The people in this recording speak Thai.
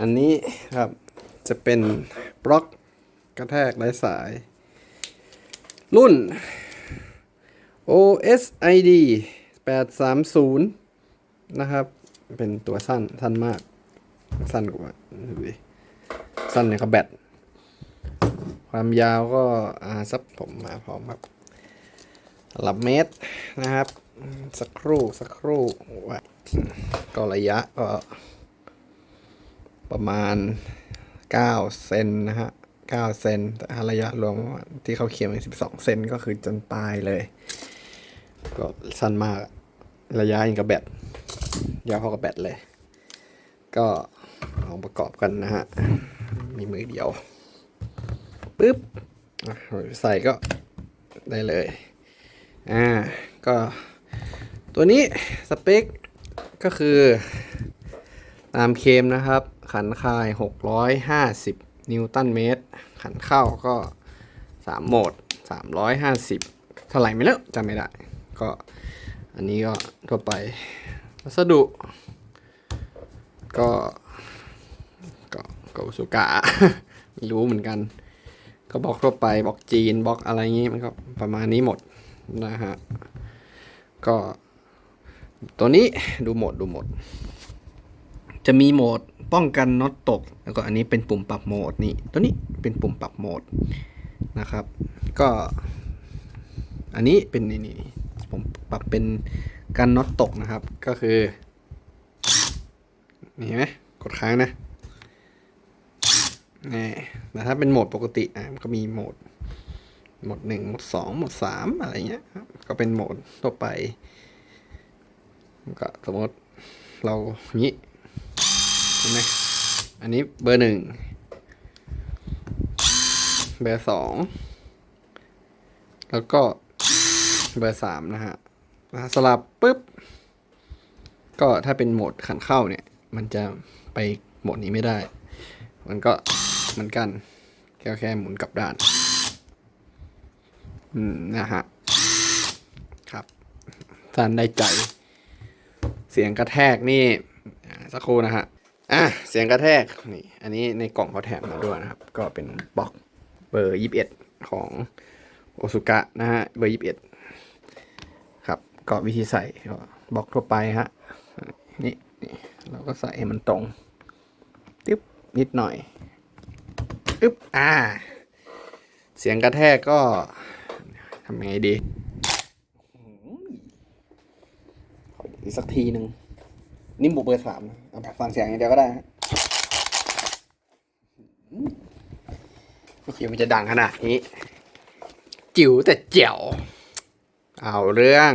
อันนี้ครับจะเป็นบล็อกกระแทกไร้สาย รุ่น OSID 830 นะครับ เป็นตัวสั้น สั้นมาก สั้นกว่าดูดิสั้นเนี่ยครับแบตความยาวก็อ่าสักผมมาพร้อมครับหลับเมตรนะครับ สักครู่ สักครู่ว่าก็ระยะก็ ประมาณ 9 เซนนะฮะ 9 เซนแต่ระยะรวมที่เขาเขียนไว้12 เซนก็คือจนปลายเลย ก็สั้นมากระยะยิงกับแบตยาวพอกับแบตเลย ก็ลองประกอบกันนะฮะ มีมือเดียวปึ๊บใส่ก็ได้เลย อ่า ก็ตัวนี้สเปคก็คือตามเคมนะครับ ขันคาย 650 นิวตันเมตร ขันเข้าก็ 3 โหมด 350 เท่าไหร่ไม่รู้วจำไม่ได้ ก็อันนี้ก็ทั่วไป วัสดุ ก็ ก็ก็อุสุกะไม่รู้เหมือนกัน ก็บอกทั่วไปบอกจีนบอกอะไรงี้มันก็ประมาณนี้หมดนะฮะ ก็ตัวนี้ดูหมดดูหมด จะมีโหมดป้องกันน็อตตก แล้วก็อันนี้เป็นปุ่มปรับโหมดนี่ตัวนี้เป็นปุ่มปรับโหมดนะครับ ก็ อันนี้เป็นนี่นี่ผมปรับเป็นกันน็อตตกนะครับ ก็คือนี่เห็นไหมกดค้างนะนี่แต่ถ้าเป็นโหมดปกติอะมันก็มีโหมดโหมดหนึ่งโหมดสองโหมดสามอะไรเงี้ยครับก็เป็นโหมดทั่วไปก็สมมติเรานี้ เห็นไหมอันนี้เบอร์หนึ่งเบอร์สองแล้วก็เบอร์สามนะฮะนะสลับปุ๊บ ก็ถ้าเป็นโหมดขันเข้าเนี่ย มันจะไปโหมดนี้ไม่ได้ มันก็เหมือนกันแค่แค่หมุนกลับด้านอืมนะฮะครับท่านได้ใจ เสียงกระแทกนี่สักครู่นะฮะ อะเสียงกระแทกนี่อันนี้ในกล่องเขาแถมมาด้วยนะครับ ก็เป็นบล็อกเบอร์21ของโอซุกะนะฮะเบอร์21ครับก็วิธีใส่ก็บล็อกทั่วไปฮะนี่นี่เราก็ใส่ให้มันตรงตึ๊บนิดหน่อยตึ๊บอ่า เสียงกระแทกก็ทำไงดีขออีกสักทีหนึ่ง นี่บุกเบอร์สามเอาแบบฟังเสียงอย่างเดียวก็ได้ฮะไม่คิดว่ามันจะดังขนาดนี้ จิ๋วแต่เจ๋วเอาเรื่อง